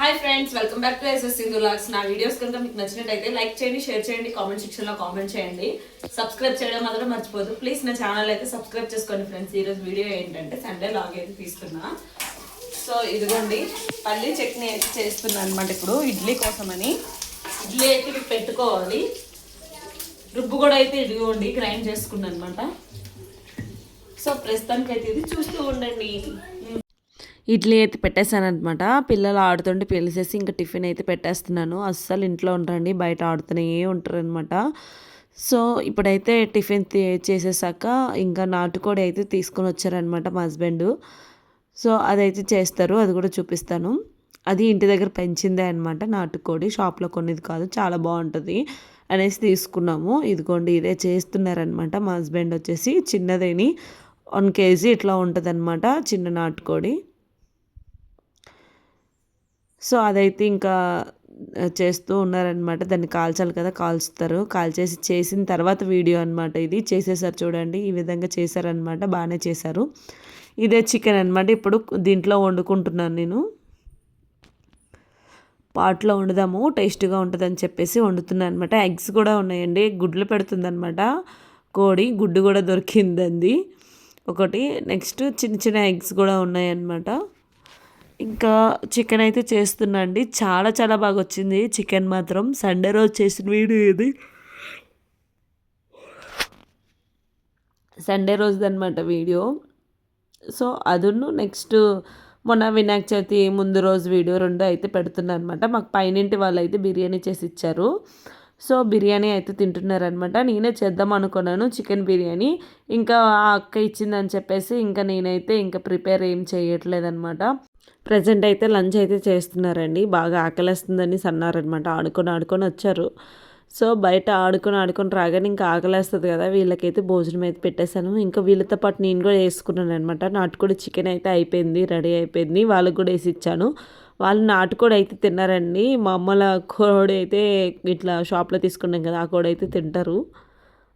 Hi friends welcome back to SS Sindhu vlogs నా videos కనుక మీకు నచ్చినట్టయితే లైక్ చేయండి షేర్ చేయండి కామెంట్ సెక్షన్లో కామెంట్ చేయండి. సబ్స్క్రైబ్ చేయడం మాత్రం మర్చిపోదు ప్లీజ్ నా ఛానల్ అయితే సబ్స్క్రైబ్ చేసుకోండి ఫ్రెండ్స్ ఈరోజు వీడియో ఏంటంటే సండే లాగ్ అయితే తీసుకున్నా సో ఇదిగోండి. పల్లీ చట్నీ అయితే చేస్తున్నాను అనమాట ఇప్పుడు. ఇడ్లీ కోసమని. ఇడ్లీ అయితే ఇప్పుడు పెట్టుకోవాలి. రుబ్బు కూడా అయితే ఇదిగోండి గ్రైండ్ చేసుకున్నాను అనమాట సో ప్రస్తుతానికి అయితే ఇది చూస్తూ ఉండండి. ఇడ్లీ అయితే పెట్టేశాను అనమాట పిల్లలు ఆడుతుంటే పిలిచేసి ఇంకా టిఫిన్ అయితే పెట్టేస్తున్నాను. అస్సలు ఇంట్లో ఉండరండి బయట ఆడుతూనే ఉంటారు అనమాట సో ఇప్పుడైతే టిఫిన్ చేసేసాక ఇంకా నాటుకోడి అయితే తీసుకొని వచ్చారనమాట మా హస్బెండ్. సో అదైతే చేస్తారు అది కూడా చూపిస్తాను. అది ఇంటి దగ్గర పెంచిందే అనమాట నాటుకోడి షాప్లో కొనేది కాదు చాలా బాగుంటుంది అనేసి తీసుకున్నాము. ఇదిగోండి ఇదే చేస్తున్నారనమాట మా హస్బెండ్ వచ్చేసి చిన్నదేని వన్ కేజీ ఇట్లా ఉంటుంది చిన్న నాటుకోడి. సో అదైతే ఇంకా చేస్తూ ఉన్నారనమాట దాన్ని కాల్చాలి కదా కాల్చుతారు కాల్చేసి చేసిన తర్వాత వీడియో అనమాట ఇది. చేసేసారు చూడండి. ఈ విధంగా చేశారనమాట బాగానే చేశారు. ఇదే చికెన్ అనమాట ఇప్పుడు దీంట్లో వండుకుంటున్నాను నేను. పాట్లో వండుదాము టేస్ట్గా ఉంటుందని చెప్పేసి వండుతున్నాను అనమాట ఎగ్స్ కూడా ఉన్నాయండి. గుడ్లు పెడుతుందనమాట కోడి గుడ్డు కూడా దొరికిందండి. ఒకటి నెక్స్ట్ చిన్న చిన్న ఎగ్స్ కూడా ఉన్నాయన్నమాట. ఇంకా చికెన్ అయితే చేస్తున్నా అండి చాలా చాలా బాగా వచ్చింది చికెన్ మాత్రం సండే రోజు చేసిన వీడియో ఇది. సండే రోజుది అనమాట వీడియో. సో అదును నెక్స్ట్ మొన్న వినాయక చవితి ముందు రోజు వీడియో రెండు అయితే పెడుతున్నాను అనమాట మాకు పైనింటి వాళ్ళు అయితే బిర్యానీ చేసి ఇచ్చారు. సో బిర్యానీ అయితే తింటున్నారనమాట నేనే చేద్దాం అనుకున్నాను చికెన్ బిర్యానీ. ఇంకా ఆ అక్క ఇచ్చిందని చెప్పేసి ఇంకా నేనైతే ఇంకా ప్రిపేర్ ఏం చేయట్లేదనమాట ప్రజెంట్ అయితే లంచ్ అయితే చేస్తున్నారండి. బాగా ఆకలేస్తుందని అన్నారనమాట ఆడుకొని ఆడుకొని వచ్చారు. సో బయట ఆడుకొని ఆడుకొని రాగానే ఇంకా ఆకలేస్తుంది కదా వీళ్ళకైతే భోజనం అయితే పెట్టేశాను. ఇంకా వీళ్ళతో పాటు నేను కూడా వేసుకున్నాను అనమాట నాటుకోడి చికెన్ అయితే అయిపోయింది రెడీ అయిపోయింది. వాళ్ళకి కూడా వేసి ఇచ్చాను. వాళ్ళు నాటుకోడి అయితే తిన్నారండి. మా అమ్మల కోడి అయితే ఇట్లా షాప్లో తీసుకున్నాం కదా ఆ కోడి అయితే తింటారు.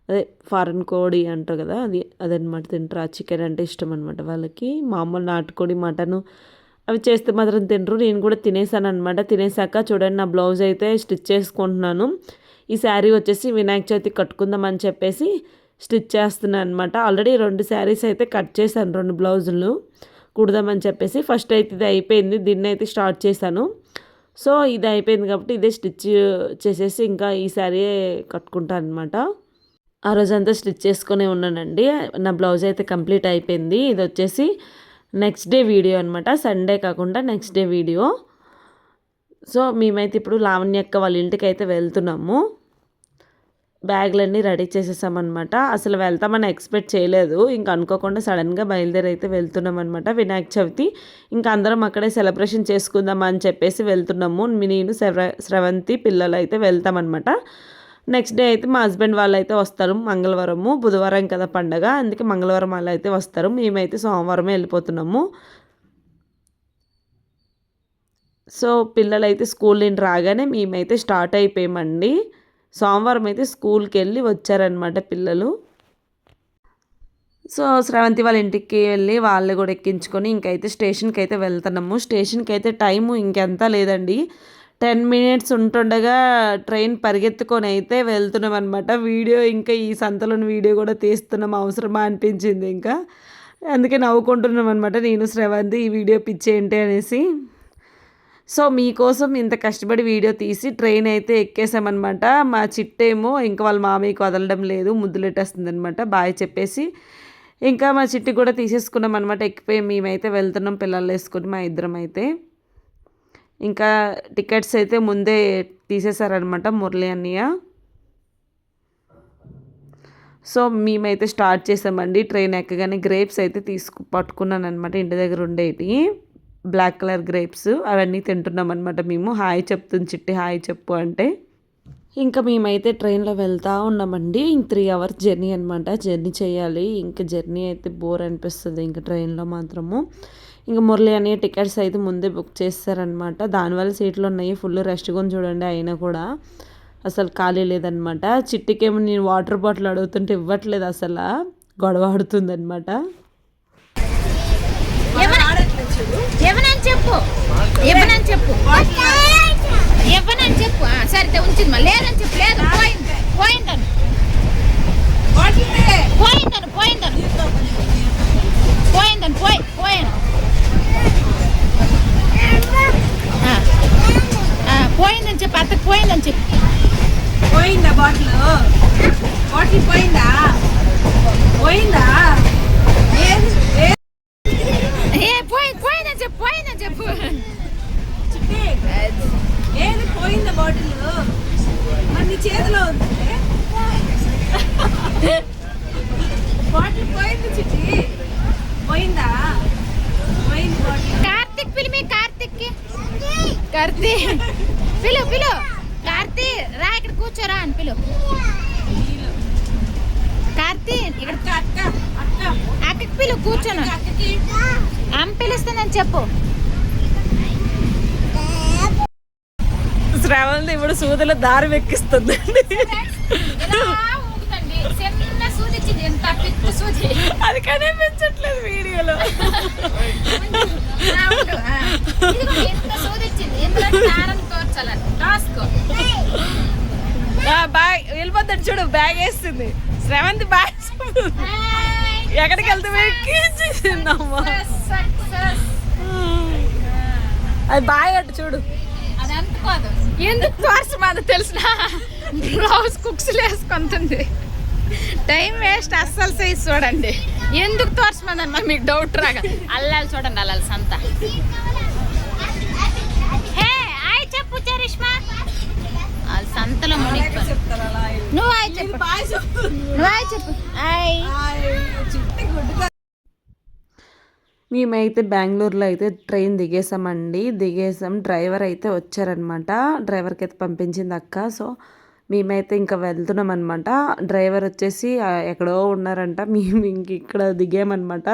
అదే ఫారెన్ కోడి అంటారు కదా అది అదనమాట తింటారు. ఆ చికెన్ అంటే ఇష్టం అనమాట వాళ్ళకి మామూలు నాటుకోడి మటను అవి చేస్తే మాత్రం తినరు. నేను కూడా తినేసాను అనమాట తినేసాక చూడండి నా బ్లౌజ్ అయితే స్టిచ్ చేసుకుంటున్నాను. ఈ శారీ వచ్చేసి వినాయక చవితి కట్టుకుందామని చెప్పేసి స్టిచ్ చేస్తున్నాను అనమాట ఆల్రెడీ రెండు శారీస్ అయితే కట్ చేశాను రెండు బ్లౌజులు కుడదామని చెప్పేసి. ఫస్ట్ అయితే ఇది అయిపోయింది దీన్ని అయితే స్టార్ట్ చేశాను. సో ఇది అయిపోయింది కాబట్టి ఇదే స్టిచ్ చేసేసి ఇంకా ఈ శారీ కట్టుకుంటాను అనమాట ఆ రోజంతా స్టిచ్ చేసుకునే ఉన్నానండి. నా బ్లౌజ్ అయితే కంప్లీట్ అయిపోయింది. ఇది వచ్చేసి నెక్స్ట్ డే వీడియో అనమాట సండే కాకుండా నెక్స్ట్ డే వీడియో. సో మేమైతే ఇప్పుడు లావణ్యక్క వాళ్ళ ఇంటికి అయితే వెళ్తున్నాము. బ్యాగులన్నీ రెడీ చేసేసామన్నమాట. అసలు వెళ్తామని ఎక్స్పెక్ట్ చేయలేదు. ఇంకా అనుకోకుండా సడన్గా బయలుదేరి అయితే వెళ్తున్నాం అనమాట వినాయక చవితి. ఇంకా అందరం అక్కడే సెలబ్రేషన్ చేసుకుందాం అని చెప్పేసి వెళ్తున్నాము. నేను శ్రవ శ్రవంతి పిల్లలు అయితే వెళ్తామన్నమాట. నెక్స్ట్ డే అయితే మా హస్బెండ్ వాళ్ళు అయితే వస్తారు మంగళవారము బుధవారం కదా పండగ అందుకే మంగళవారం వాళ్ళు అయితే వస్తారు. మేమైతే సోమవారమే వెళ్ళిపోతున్నాము. సో పిల్లలు అయితే స్కూల్ నుండి రాగానే మేమైతే స్టార్ట్ అయిపోయామండి. సోమవారం అయితే స్కూల్కి వెళ్ళి వచ్చారనమాట పిల్లలు. సో స్రవంతి వాళ్ళ ఇంటికి వెళ్ళి వాళ్ళు కూడా ఎక్కించుకొని ఇంకైతే స్టేషన్కి అయితే వెళ్తున్నాము. స్టేషన్కి అయితే టైము ఇంకెంత లేదండి. టెన్ మినిట్స్ ఉంటుండగా ట్రైన్ పరిగెత్తుకొని అయితే వెళ్తున్నాం అనమాట వీడియో ఇంకా ఈ సంతలోని వీడియో కూడా తీస్తున్నాం. అవసరమా అనిపించింది ఇంకా. అందుకే నవ్వుకుంటున్నాం అనమాట నేను శ్రవంతి ఈ వీడియో పిచ్చేంటి అనేసి. సో మీకోసం ఇంత కష్టపడి వీడియో తీసి ట్రైన్ అయితే ఎక్కేసామన్నమాట. మా చిట్టేమో ఇంకా వాళ్ళ మామయ్యకి వదలడం లేదు. ముద్దులెట్టేస్తుంది అనమాట బాయ్ చెప్పేసి. ఇంకా మా చిట్టి కూడా తీసేసుకున్నాం అనమాట ఎక్కిపోయి మేమైతే వెళ్తున్నాం. పిల్లలు వేసుకొని మా ఇద్దరం అయితే ఇంకా టికెట్స్ అయితే ముందే తీసేశారనమాట మురళి అన్నయ్య. సో మేమైతే స్టార్ట్ చేసామండి. ట్రైన్ ఎక్కగానే గ్రేప్స్ అయితే తీసుకు పట్టుకున్నాను అనమాట ఇంటి దగ్గర ఉండేవి. బ్లాక్ కలర్ గ్రేప్స్ అవన్నీ తింటున్నాం అనమాట మేము. హాయ్ చెప్తుంది చిట్టి హాయ్ చెప్పు అంటే. ఇంకా మేమైతే ట్రైన్లో వెళ్తూ ఉన్నామండి. ఇంక త్రీ అవర్స్ జర్నీ అనమాట జర్నీ చేయాలి. ఇంకా జర్నీ అయితే బోర్ అనిపిస్తుంది ఇంకా ట్రైన్లో మాత్రము. ఇంకా మురళి అనే టికెట్స్ అయితే ముందే బుక్ చేస్తారనమాట దానివల్ల సీట్లు ఉన్నాయి ఫుల్ రెస్ట్గా ఉంది చూడండి అయినా కూడా. అసలు ఖాళీ లేదనమాట చిట్టికేమో నేను వాటర్ బాటిల్ అడుగుతుంటే ఇవ్వట్లేదు అసలు. గొడవ ఆడుతుందనమాట చెప్పు. ఇవ్వనని చెప్పు. ఇవ్వనని చెప్పు. సరే ఉంచింది లేదని చెప్పు. లేదు పోయింది. పోయిందను. పోయిందను పోయిందను. పోయి పోయాను బాటిల్. బాటిల్ పోయిందా? పోయిందా? పోయిందని చెప్పు పోయిందని చెప్పు? ఏది పోయిందా బాటిల్? మరి నీ చేతిలో ఉంది. బాటిల్ పోయింది చిట్టి. పోయిందా? పోయింది బాటిల్. కార్తిక్ పిలిమి కార్తిక్ కార్తీక్ పిలు పిలు కార్తీక్ రా ఇక్కడ కూర్చోరా అని పిలు. కార్తీక్ ఇక్కడ అక్క అక్క అక్క. అక్కకి పిలు కూర్చోను. అమ్మ పిలుస్తుందని చెప్పు. శ్రవంత్ ఇప్పుడు సూదుల దారి సూది. అది కనిపించట్లేదు వీడియోలో. బాయ్ వెళ్ళిపోతాడు చూడు బ్యాగ్ వేస్తుంది. శ్రవంతి బ్యాగ్ ఎక్కడికి వెళ్తే ఎక్కించిందమ్మా సక్సెస్ అది బాయ్ అటు చూడు. ఎందుకు తోర్చమని తెలిసిన? బ్లౌజ్ కుక్స్ వేసుకుంటుంది. టైం వేస్ట్ అస్సలు సైజ్ చూడండి. ఎందుకు తోర్చమని మరి మీకు డౌట్ రాగా? అల్లాలి చూడండి అల్లాలి సంత. హే హాయ్ చెప్పు చరిష్మా. సంతలో మునిగిపోయి చెప్తారు అలా నువ్వు హాయ్ చెప్పు. బాయ్ చెప్పు. నువ్వు హాయ్ చెప్పు. హాయ్ చిట్టి గుడ్డుగా మేమైతే బెంగళూరులో అయితే ట్రైన్ దిగేసామండి. దిగేసాం. డ్రైవర్ అయితే వచ్చారనమాట డ్రైవర్కి అయితే పంపించింది అక్క. సో మేమైతే ఇంకా వెళ్తున్నాం అనమాట డ్రైవర్ వచ్చేసి ఎక్కడో ఉన్నారంట. మేము ఇంక ఇక్కడ దిగామన్నమాట.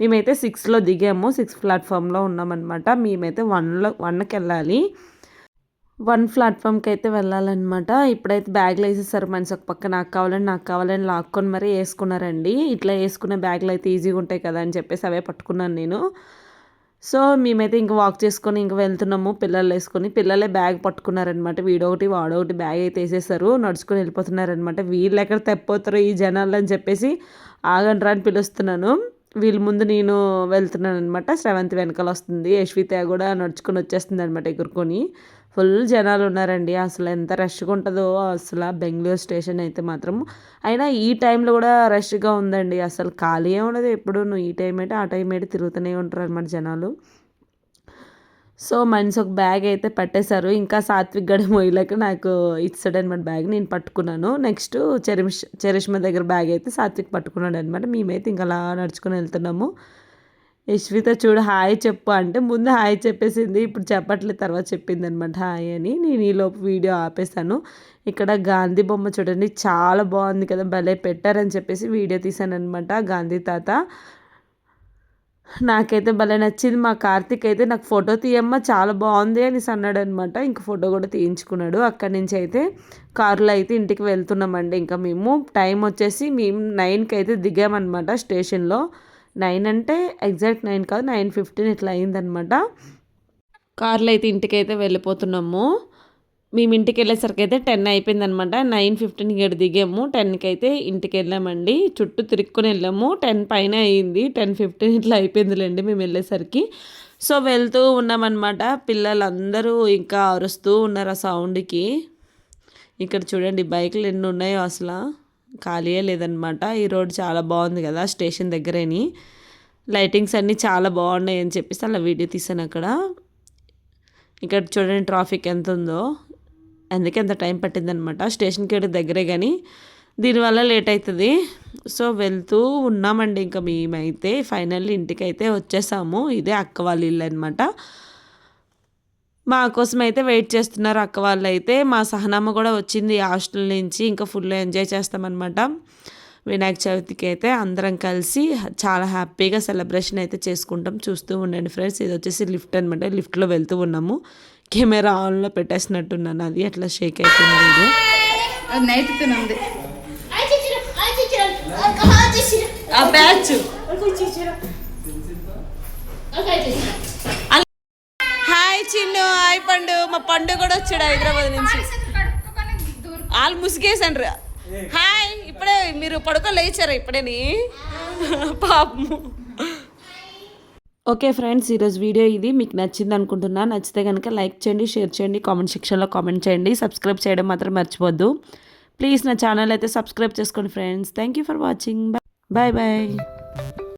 మేమైతే సిక్స్లో దిగాము. సిక్స్ ప్లాట్ఫామ్లో ఉన్నామన్నమాట. మేమైతే వన్లో వన్కి వెళ్ళాలి వన్ ప్లాట్ఫామ్కి అయితే వెళ్ళాలన్నమాట. ఇప్పుడైతే బ్యాగ్లు వేసేసారు మనిషి ఒక పక్క నాకు కావాలని నాకు కావాలని లాక్కొని మరీ వేసుకున్నారండి. ఇట్లా వేసుకునే బ్యాగ్లు అయితే ఈజీగా ఉంటాయి కదా అని చెప్పేసి అవే పట్టుకున్నాను నేను. సో మేమైతే ఇంకా వాక్ చేసుకొని ఇంకా వెళ్తున్నాము పిల్లలు వేసుకొని. పిల్లలే బ్యాగ్ పట్టుకున్నారనమాట వీడొకటి వాడొకటి బ్యాగ్ అయితే వేసేసారు. నడుచుకొని వెళ్ళిపోతున్నారనమాట వీళ్ళు ఎక్కడ తెప్పోతారు ఈ జనాలు అని చెప్పేసి ఆగండి రా అని పిలుస్తున్నాను. వీళ్ళ ముందు నేను వెళ్తున్నాను అనమాట శ్రవంతి వెనకాల వస్తుంది. యశ్విత కూడా నడుచుకొని వచ్చేస్తుంది అనమాట ఎగురుకొని. ఫుల్ జనాలు ఉన్నారండి. అసలు ఎంత రష్గా ఉంటుందో అసలు బెంగళూరు స్టేషన్ అయితే మాత్రం. అయినా ఈ టైంలో కూడా రష్గా ఉందండి. అసలు ఖాళీ ఉండదు. ఎప్పుడు నువ్వు ఈ టైం అయితే ఆ టైం అయితే తిరుగుతూనే ఉంటారు అనమాట జనాలు. సో మనిషి ఒక బ్యాగ్ అయితే పట్టేశారు. ఇంకా సాత్విక్ గడి మొయ్యలేక నాకు ఇచ్చాడు అనమాట బ్యాగ్. నేను పట్టుకున్నాను. నెక్స్ట్ చెరిష్ చెరిష్మ దగ్గర బ్యాగ్ అయితే సాత్విక్ పట్టుకున్నాడు అనమాట మేమైతే ఇంకా అలా నడుచుకుని వెళ్తున్నాము. యశ్విత చూడు హాయ్ చెప్పు అంటే ముందు హాయ్ చెప్పేసింది ఇప్పుడు చెప్పట్లేదు తర్వాత చెప్పింది అనమాట హాయ్ అని నేను ఈలోపు వీడియో ఆపేసాను ఇక్కడ గాంధీ బొమ్మ చూడండి చాలా బాగుంది కదా భలే పెట్టారని చెప్పేసి వీడియో తీశాను అనమాట గాంధీ తాత. నాకైతే భలే నచ్చింది మా కార్తీక్ అయితే నాకు ఫోటో తీయమ్మ చాలా బాగుంది అని అన్నాడు అనమాట ఇంక ఫోటో కూడా తీయించుకున్నాడు. అక్కడి నుంచి అయితే కారులో అయితే ఇంటికి వెళ్తున్నామండి. ఇంకా మేము టైం వచ్చేసి మేము నైన్కి అయితే దిగామన్నమాట స్టేషన్లో. నైన్ అంటే ఎగ్జాక్ట్ నైన్ కాదు నైన్ ఫిఫ్టీన్ ఇట్లా అయిందనమాట కార్లో అయితే ఇంటికి అయితే వెళ్ళిపోతున్నాము. మేము ఇంటికి వెళ్ళేసరికి అయితే టెన్ అయిపోయింది అనమాట నైన్ ఫిఫ్టీన్కి ఇక్కడ దిగాము. టెన్కి అయితే ఇంటికి వెళ్ళామండి చుట్టూ తిరుక్కుని వెళ్ళాము. టెన్ పైన అయ్యింది టెన్ ఫిఫ్టీన్ ఇట్లా అయిపోయిందిలేండి మేము వెళ్ళేసరికి. సో వెళ్తూ ఉన్నామన్నమాట. పిల్లలందరూ ఇంకా అరుస్తూ ఉన్నారు ఆ సౌండ్కి ఇక్కడ చూడండి బైకులు ఎన్ని ఉన్నాయో అసలు. ఖాళీయే లేదనమాట. ఈ రోడ్ చాలా బాగుంది కదా స్టేషన్ దగ్గరేని. లైటింగ్స్ అన్నీ చాలా బాగున్నాయి అని చెప్పేసి అలా వీడియో తీసాను అక్కడ. ఇక్కడ చూడండి ట్రాఫిక్ ఎంత ఉందో అందుకే ఎంత టైం పట్టిందనమాట. స్టేషన్కి వెళ్ళి దగ్గరే కానీ దీనివల్ల లేట్ అవుతుంది సో వెళ్తూ ఉన్నామండి ఇంకా మేమైతే. ఫైనల్లీ ఇంటికి అయితే వచ్చేసాము. ఇదే అక్క వాళ్ళ ఇల్లు అనమాట మా కోసం అయితే వెయిట్ చేస్తున్నారు అక్క వాళ్ళు అయితే మా సహనామ కూడా వచ్చింది హాస్టల్ నుంచి ఇంకా ఫుల్ ఎంజాయ్ చేస్తామన్నమాట. వినాయక చవితికి అయితే అందరం కలిసి చాలా హ్యాపీగా సెలబ్రేషన్ అయితే చేసుకుంటాం. చూస్తూ ఉండండి ఫ్రెండ్స్. ఇది వచ్చేసి లిఫ్ట్ అనమాట లిఫ్ట్లో వెళ్తూ ఉన్నాము. కెమెరా ఆన్లో పెట్టేసినట్టున్నాను అది. అట్లా షేక్ అయిపోయింది నైట్ తినంది. ఆ బ్యాచ్. పండు మా పండు కూడా వచ్చాడు హైదరాబాద్ నుంచి. వాళ్ళు ముసిగేసండ్రు హాయ్ ఇప్పుడే మీరు పడుకో లేచారా ఇప్పుడేని పాపము. ఓకే ఫ్రెండ్స్ ఈరోజు వీడియో ఇది. మీకు నచ్చింది అనుకుంటున్నా నచ్చితే కనుక లైక్ చేయండి షేర్ చేయండి కామెంట్ సెక్షన్లో కామెంట్ చేయండి. సబ్స్క్రైబ్ చేయడం మాత్రం మర్చిపోద్దు. ప్లీజ్ నా ఛానల్ అయితే సబ్స్క్రైబ్ చేసుకోండి friends. Thank you for watching bye bye